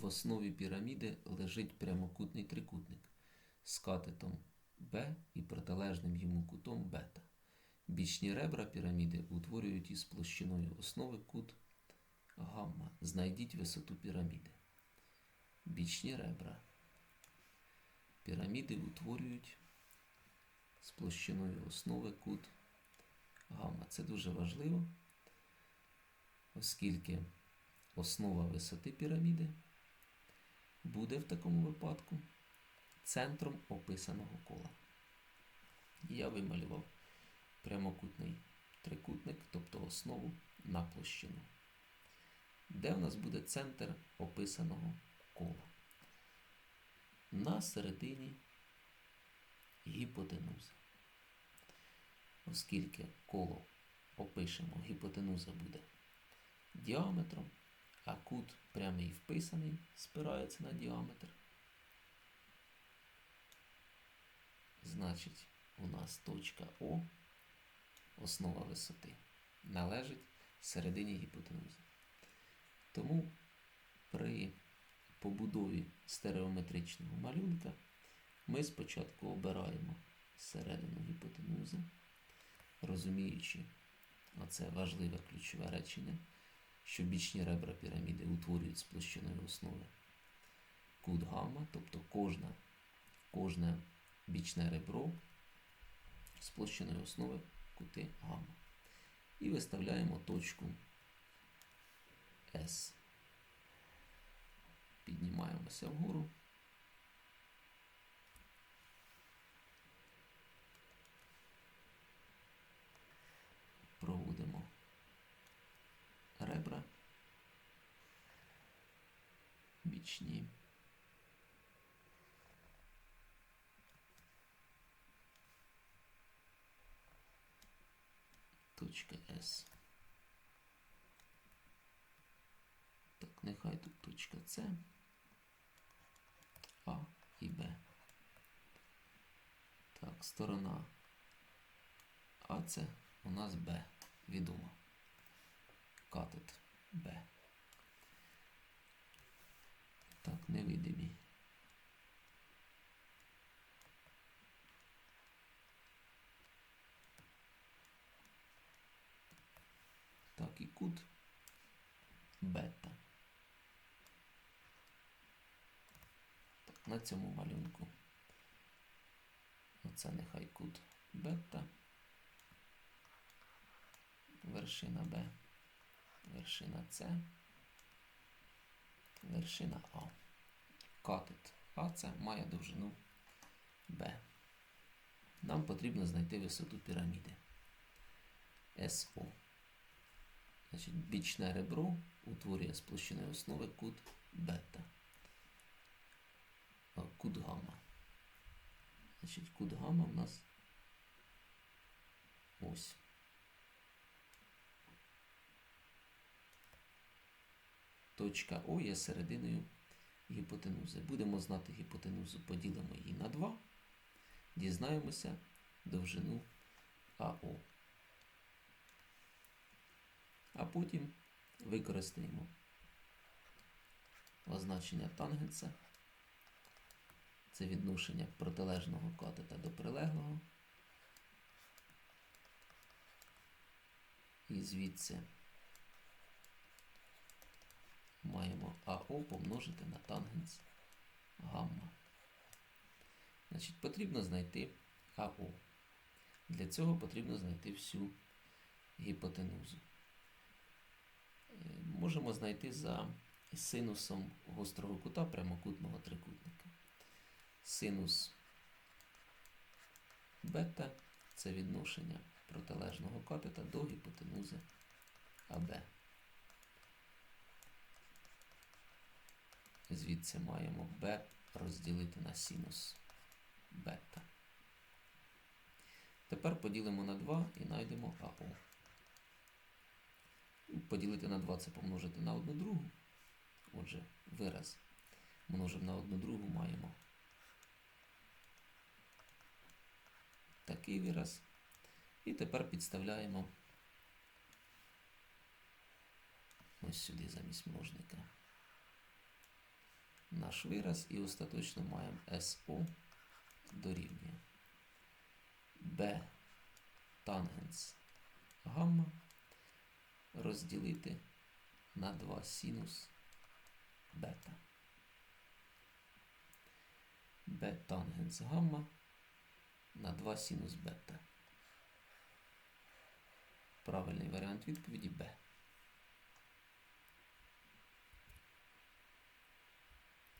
в основі піраміди лежить прямокутний трикутник з катетом Б і протилежним йому кутом бета. Бічні ребра піраміди утворюють із площиною основи кут гамма. Знайдіть висоту піраміди. Бічні ребра піраміди утворюють з площиною основи кут гамма. Це дуже важливо, оскільки основа висоти піраміди буде в такому випадку центром описаного кола. Я вималював прямокутний трикутник, тобто основу на площину. Де в нас буде центр описаного кола? На середині гіпотенузи. Оскільки коло опишемо, гіпотенуза буде діаметром, а кут прямий вписаний, спирається на діаметр. Значить, у нас точка О, основа висоти, належить середині гіпотенузи. Тому при побудові стереометричного малюнка ми спочатку обираємо середину гіпотенузи, розуміючи, оце важливе ключове речення, що бічні ребра піраміди утворюють з площиною основи кут гамма, тобто кожна, кожне бічне ребро з площиною основи кути гамма. І виставляємо точку S. Піднімаємося вгору. Проводимо ребра бічні. Точка С. Так, нехай тут точка С, А і Б. Так, сторона А це у нас Б. Відомо. Катет Б. Так, невидимі. Так, і кут бета. Так, на цьому малюнку. Оце нехай кут бета. Вершина Б. Вершина С. Вершина А. Катет АС має довжину Б. Нам потрібно знайти висоту піраміди. СО. Значить, бічне ребро утворює з площиною основи кут бета. А, Кут гамма. Значить, кут гамма у нас ось. Точка О є серединою гіпотенузи. Будемо знати гіпотенузу, поділимо її на 2, дізнаємося довжину АО. А потім використаємо означення тангенса. Це відношення протилежного катета до прилеглого. І звідси маємо АО помножити на тангенс гамма. Значить, потрібно знайти АО. Для цього потрібно знайти всю гіпотенузу. Можемо знайти за синусом гострого кута прямокутного трикутника. Синус бета це відношення протилежного катета до гіпотенузи АБ. Звідси маємо b розділити на синус бета. Тепер поділимо на 2 і знайдемо АО. Поділити на 2 це помножити на 1 другу. Отже, вираз множимо на 1 другу маємо такий вираз. І тепер підставляємо ось сюди замість множника. наш вираз і остаточно маємо СО дорівнює Б тангенс гамма розділити на 2 синус бета. Б тангенс гамма на 2 синус бета. Правильний варіант відповіді Б.